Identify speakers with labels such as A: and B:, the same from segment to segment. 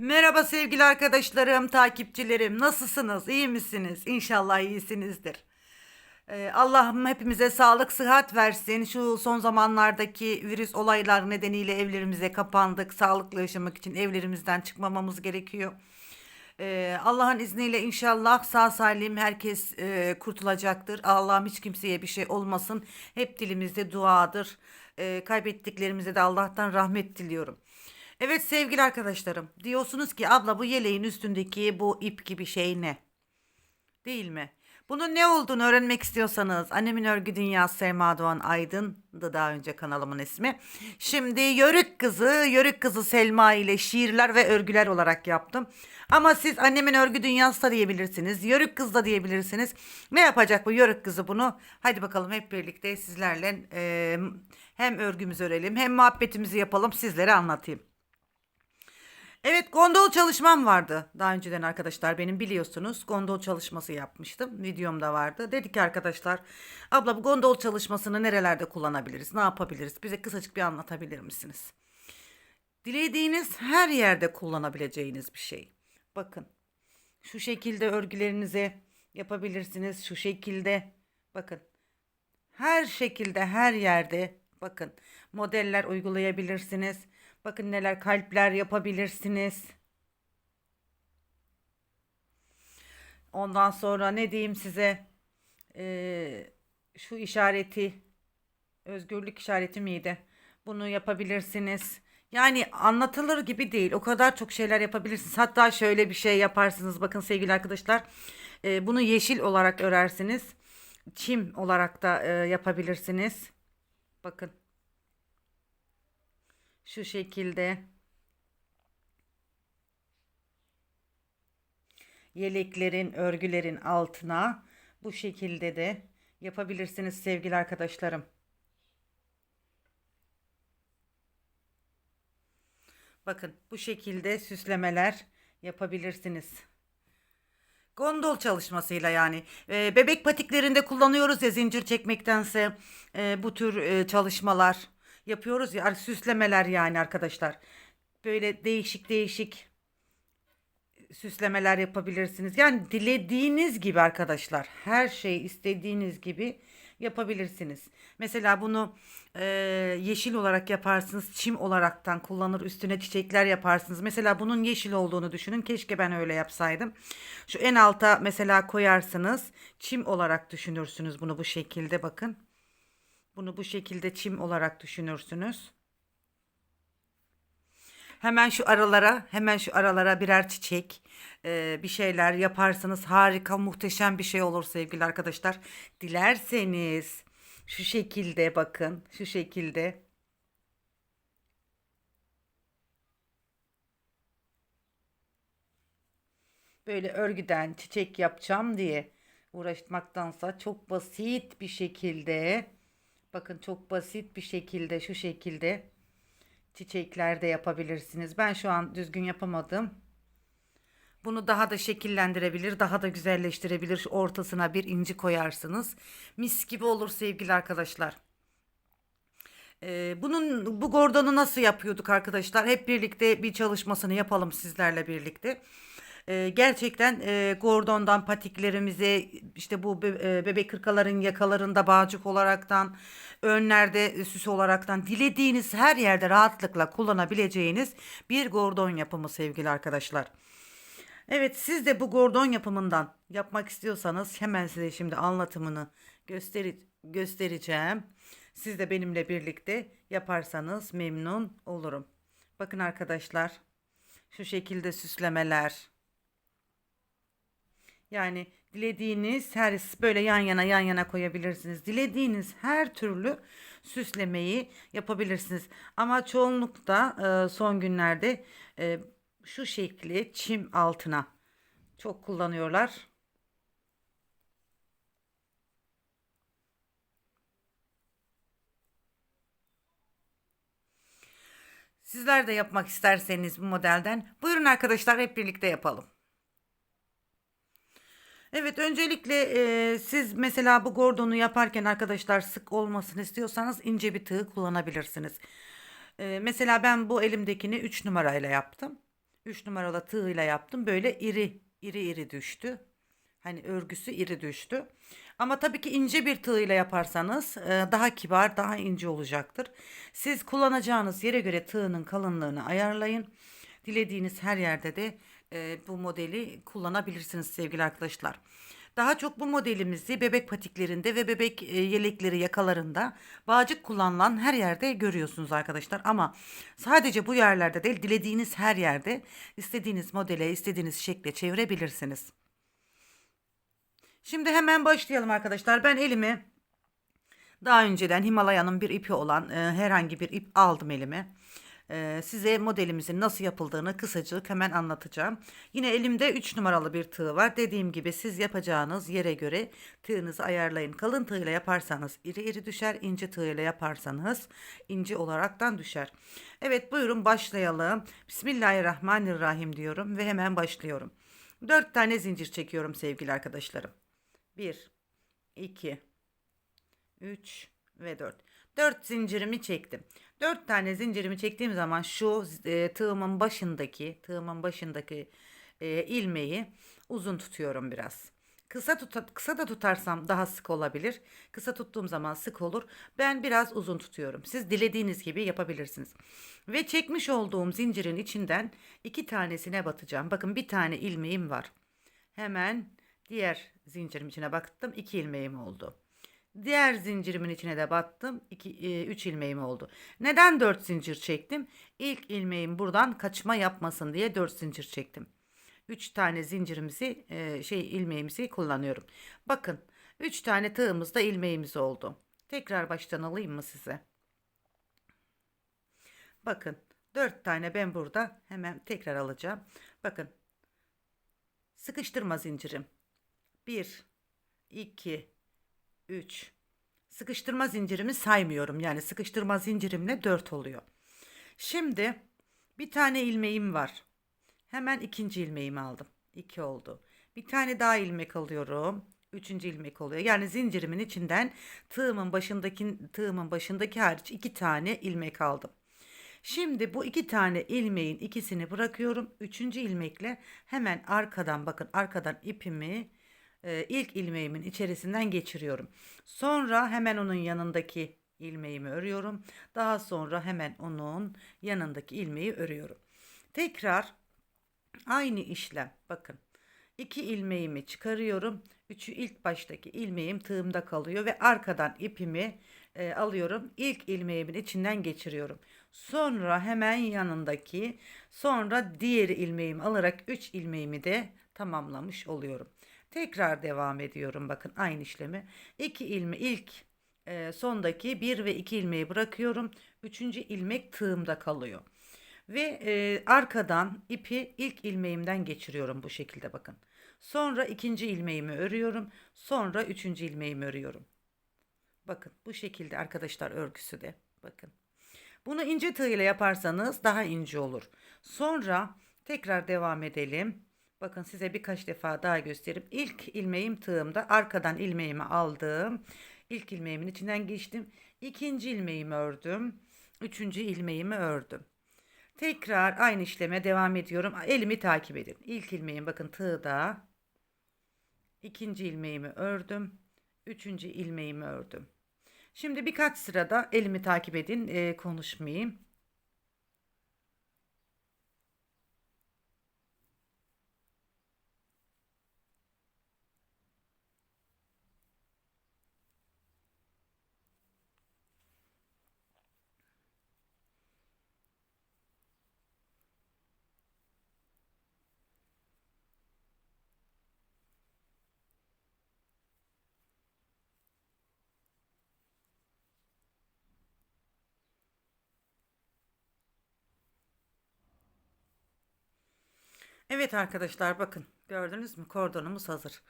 A: Merhaba sevgili arkadaşlarım, takipçilerim. Nasılsınız? İyi misiniz? İnşallah iyisinizdir. Ee, Allah'ım hepimize sağlık, sıhhat versin. Şu son zamanlardaki virüs olaylar nedeniyle evlerimize kapandık. Sağlıklı yaşamak için evlerimizden çıkmamamız gerekiyor. Ee, Allah'ın izniyle inşallah sağ salim herkes e, kurtulacaktır. Allah'ım hiç kimseye bir şey olmasın. Hep dilimizde duadır. Ee, kaybettiklerimize de Allah'tan rahmet diliyorum. Evet sevgili arkadaşlarım, diyorsunuz ki abla bu yeleğin üstündeki bu ip gibi şey ne? Değil mi? Bunun ne olduğunu öğrenmek istiyorsanız Annemin Örgü Dünyası Selma Doğan Aydın'dı daha önce kanalımın ismi. Şimdi Yörük Kızı, Yörük Kızı Selma ile şiirler ve örgüler olarak yaptım. Ama siz Annemin Örgü Dünyası da diyebilirsiniz. Yörük Kız da diyebilirsiniz. Ne yapacak bu Yörük Kızı bunu? Hadi bakalım hep birlikte sizlerle e, hem örgümüzü örelim hem muhabbetimizi yapalım sizlere anlatayım. Evet gondol çalışmam vardı daha önceden arkadaşlar benim biliyorsunuz gondol çalışması yapmıştım videomda vardı. Dedik ki arkadaşlar abla bu gondol çalışmasını nerelerde kullanabiliriz ne yapabiliriz bize kısacık bir anlatabilir misiniz? Dilediğiniz her yerde kullanabileceğiniz bir şey. Bakın şu şekilde örgülerinize yapabilirsiniz şu şekilde bakın her şekilde her yerde bakın modeller uygulayabilirsiniz. Bakın neler kalpler yapabilirsiniz. Ondan sonra ne diyeyim size Ee, şu işareti özgürlük işareti miydi? Bunu yapabilirsiniz. Yani anlatılır gibi değil. O kadar çok şeyler yapabilirsiniz. Hatta şöyle bir şey yaparsınız. Bakın sevgili arkadaşlar. Ee, bunu yeşil olarak örersiniz. Çim olarak da e, yapabilirsiniz. Bakın. Şu şekilde. Yeleklerin, örgülerin altına bu şekilde de yapabilirsiniz sevgili arkadaşlarım. Bakın bu şekilde süslemeler yapabilirsiniz. Gondol çalışmasıyla yani Ee, bebek patiklerinde kullanıyoruz ya zincir çekmektense e, bu tür e, çalışmalar yapıyoruz ya süslemeler yani arkadaşlar. Böyle değişik değişik süslemeler yapabilirsiniz. Yani dilediğiniz gibi arkadaşlar her şey istediğiniz gibi yapabilirsiniz. Mesela bunu e, yeşil olarak yaparsınız, çim olaraktan kullanır, üstüne çiçekler yaparsınız. Mesela bunun yeşil olduğunu düşünün. Keşke ben öyle yapsaydım. Şu en alta mesela koyarsınız. Çim olarak düşünürsünüz bunu bu şekilde bakın. Bunu bu şekilde çim olarak düşünürsünüz. Hemen şu aralara, hemen şu aralara birer çiçek, e, bir şeyler yaparsınız. Harika, muhteşem bir şey olur sevgili arkadaşlar. Dilerseniz şu şekilde bakın, şu şekilde. Böyle örgüden çiçek yapacağım diye uğraşmaktansa çok basit bir şekilde bakın çok basit bir şekilde şu şekilde çiçekler de yapabilirsiniz. Ben şu an düzgün yapamadım. Bunu daha da şekillendirebilir, daha da güzelleştirebilir. Ortasına bir inci koyarsınız. Mis gibi olur sevgili arkadaşlar. Ee, bunun bu gordonu nasıl yapıyorduk arkadaşlar? Hep birlikte bir çalışmasını yapalım sizlerle birlikte. Ee, gerçekten e, gordondan patiklerimize işte bu be, e, bebek kırkaların yakalarında bağcık olaraktan önlerde süs olaraktan dilediğiniz her yerde rahatlıkla kullanabileceğiniz bir gordon yapımı sevgili arkadaşlar. Evet siz de bu gordon yapımından yapmak istiyorsanız hemen size şimdi anlatımını gösteri göstereceğim. Siz de benimle birlikte yaparsanız memnun olurum. Bakın arkadaşlar şu şekilde süslemeler. Yani dilediğiniz her böyle yan yana yan yana koyabilirsiniz. Dilediğiniz her türlü süslemeyi yapabilirsiniz. Ama çoğunlukta e, son günlerde e, şu şekli çim altına çok kullanıyorlar. Sizler de yapmak isterseniz bu modelden buyurun arkadaşlar hep birlikte yapalım. Evet öncelikle e, siz mesela bu gordonu yaparken arkadaşlar sık olmasını istiyorsanız ince bir tığ kullanabilirsiniz. E, mesela ben bu elimdekini 3 numarayla yaptım. 3 numaralı tığıyla yaptım. Böyle iri iri iri düştü. Hani örgüsü iri düştü. Ama tabii ki ince bir tığıyla yaparsanız e, daha kibar, daha ince olacaktır. Siz kullanacağınız yere göre tığının kalınlığını ayarlayın. Dilediğiniz her yerde de e, bu modeli kullanabilirsiniz sevgili arkadaşlar. Daha çok bu modelimizi bebek patiklerinde ve bebek e, yelekleri yakalarında bağcık kullanılan her yerde görüyorsunuz arkadaşlar. Ama sadece bu yerlerde değil dilediğiniz her yerde istediğiniz modele istediğiniz şekle çevirebilirsiniz. Şimdi hemen başlayalım arkadaşlar. Ben elimi daha önceden Himalaya'nın bir ipi olan e, herhangi bir ip aldım elime. E, size modelimizin nasıl yapıldığını kısacık hemen anlatacağım. Yine elimde 3 numaralı bir tığ var. Dediğim gibi siz yapacağınız yere göre tığınızı ayarlayın. Kalın tığ ile yaparsanız iri iri düşer. ince tığ ile yaparsanız ince olaraktan düşer. Evet buyurun başlayalım. Bismillahirrahmanirrahim diyorum ve hemen başlıyorum. 4 tane zincir çekiyorum sevgili arkadaşlarım. 1 2 3 ve 4. 4 zincirimi çektim. 4 tane zincirimi çektiğim zaman şu e, tığımın başındaki tığımın başındaki e, ilmeği uzun tutuyorum biraz. Kısa tut kısa da tutarsam daha sık olabilir. Kısa tuttuğum zaman sık olur. Ben biraz uzun tutuyorum. Siz dilediğiniz gibi yapabilirsiniz. Ve çekmiş olduğum zincirin içinden iki tanesine batacağım. Bakın bir tane ilmeğim var. Hemen diğer zincirim içine baktım. iki ilmeğim oldu. Diğer zincirimin içine de battım. 2 3 ilmeğim oldu. Neden 4 zincir çektim? İlk ilmeğim buradan kaçma yapmasın diye 4 zincir çektim. 3 tane zincirimizi e, şey ilmeğimizi kullanıyorum. Bakın 3 tane tığımızda ilmeğimiz oldu. Tekrar baştan alayım mı size? Bakın 4 tane ben burada hemen tekrar alacağım. Bakın sıkıştırma zincirim. 1 2 3 sıkıştırma zincirimi saymıyorum. Yani sıkıştırma zincirimle 4 oluyor. Şimdi bir tane ilmeğim var. Hemen ikinci ilmeğimi aldım. 2 oldu. Bir tane daha ilmek alıyorum. Üçüncü ilmek oluyor. Yani zincirimin içinden tığımın başındaki tığımın başındaki hariç iki tane ilmek aldım. Şimdi bu iki tane ilmeğin ikisini bırakıyorum. Üçüncü ilmekle hemen arkadan bakın arkadan ipimi e, ilk ilmeğimin içerisinden geçiriyorum. Sonra hemen onun yanındaki ilmeğimi örüyorum. Daha sonra hemen onun yanındaki ilmeği örüyorum. Tekrar aynı işlem bakın. İki ilmeğimi çıkarıyorum. Üçü ilk baştaki ilmeğim tığımda kalıyor ve arkadan ipimi e, alıyorum. İlk ilmeğimin içinden geçiriyorum. Sonra hemen yanındaki sonra diğeri ilmeğimi alarak 3 ilmeğimi de tamamlamış oluyorum. Tekrar devam ediyorum bakın aynı işlemi. 2 ilme ilk e, sondaki 1 ve 2 ilmeği bırakıyorum. Üçüncü ilmek tığımda kalıyor. Ve e, arkadan ipi ilk ilmeğimden geçiriyorum bu şekilde bakın. Sonra ikinci ilmeğimi örüyorum. Sonra üçüncü ilmeğimi örüyorum. Bakın bu şekilde arkadaşlar örgüsü de bakın. Bunu ince tığ ile yaparsanız daha ince olur. Sonra tekrar devam edelim. Bakın size birkaç defa daha gösterip ilk ilmeğim tığımda arkadan ilmeğimi aldım. İlk ilmeğimin içinden geçtim. İkinci ilmeğimi ördüm. Üçüncü ilmeğimi ördüm. Tekrar aynı işleme devam ediyorum. Elimi takip edin. İlk ilmeğim bakın tığda. İkinci ilmeğimi ördüm. Üçüncü ilmeğimi ördüm. Şimdi birkaç sırada elimi takip edin. E, konuşmayayım. Evet arkadaşlar bakın gördünüz mü kordonumuz hazır.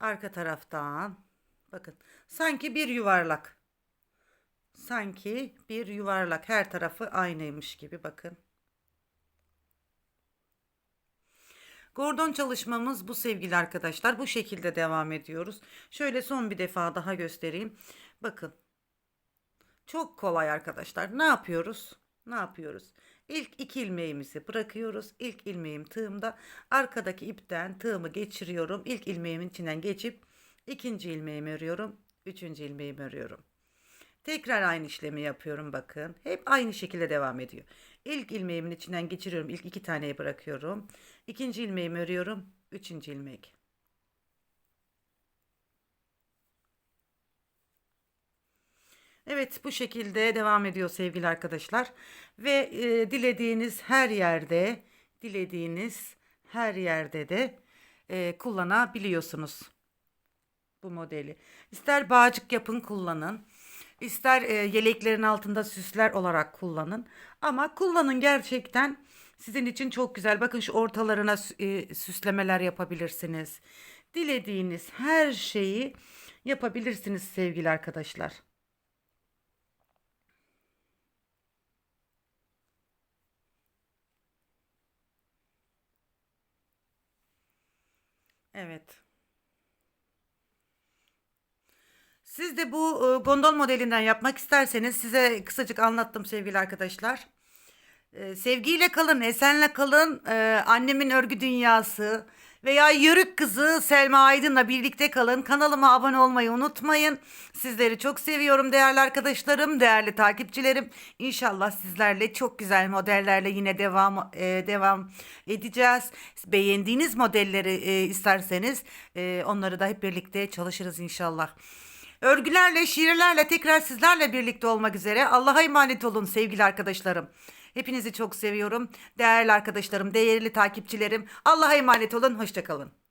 A: Arka taraftan bakın sanki bir yuvarlak. Sanki bir yuvarlak her tarafı aynıymış gibi bakın. Gordon çalışmamız bu sevgili arkadaşlar. Bu şekilde devam ediyoruz. Şöyle son bir defa daha göstereyim. Bakın. Çok kolay arkadaşlar. Ne yapıyoruz? Ne yapıyoruz? İlk iki ilmeğimizi bırakıyoruz. İlk ilmeğim tığımda. Arkadaki ipten tığımı geçiriyorum. İlk ilmeğimin içinden geçip ikinci ilmeğimi örüyorum. Üçüncü ilmeğimi örüyorum. Tekrar aynı işlemi yapıyorum bakın. Hep aynı şekilde devam ediyor. İlk ilmeğimin içinden geçiriyorum. İlk iki taneyi bırakıyorum. İkinci ilmeğimi örüyorum. Üçüncü ilmek. Evet bu şekilde devam ediyor sevgili arkadaşlar. Ve e, dilediğiniz her yerde, dilediğiniz her yerde de e, kullanabiliyorsunuz bu modeli. İster bağcık yapın kullanın. ister e, yeleklerin altında süsler olarak kullanın. Ama kullanın gerçekten sizin için çok güzel. Bakın şu ortalarına e, süslemeler yapabilirsiniz. Dilediğiniz her şeyi yapabilirsiniz sevgili arkadaşlar. Evet. Siz de bu e, gondol modelinden yapmak isterseniz size kısacık anlattım sevgili arkadaşlar. E, sevgiyle kalın, esenle kalın. E, annemin örgü dünyası veya Yörük kızı Selma Aydın'la birlikte kalın. Kanalıma abone olmayı unutmayın. Sizleri çok seviyorum değerli arkadaşlarım, değerli takipçilerim. İnşallah sizlerle çok güzel modellerle yine devam e, devam edeceğiz. Beğendiğiniz modelleri e, isterseniz e, onları da hep birlikte çalışırız inşallah. Örgülerle, şiirlerle tekrar sizlerle birlikte olmak üzere. Allah'a emanet olun sevgili arkadaşlarım. Hepinizi çok seviyorum. Değerli arkadaşlarım, değerli takipçilerim. Allah'a emanet olun. Hoşçakalın.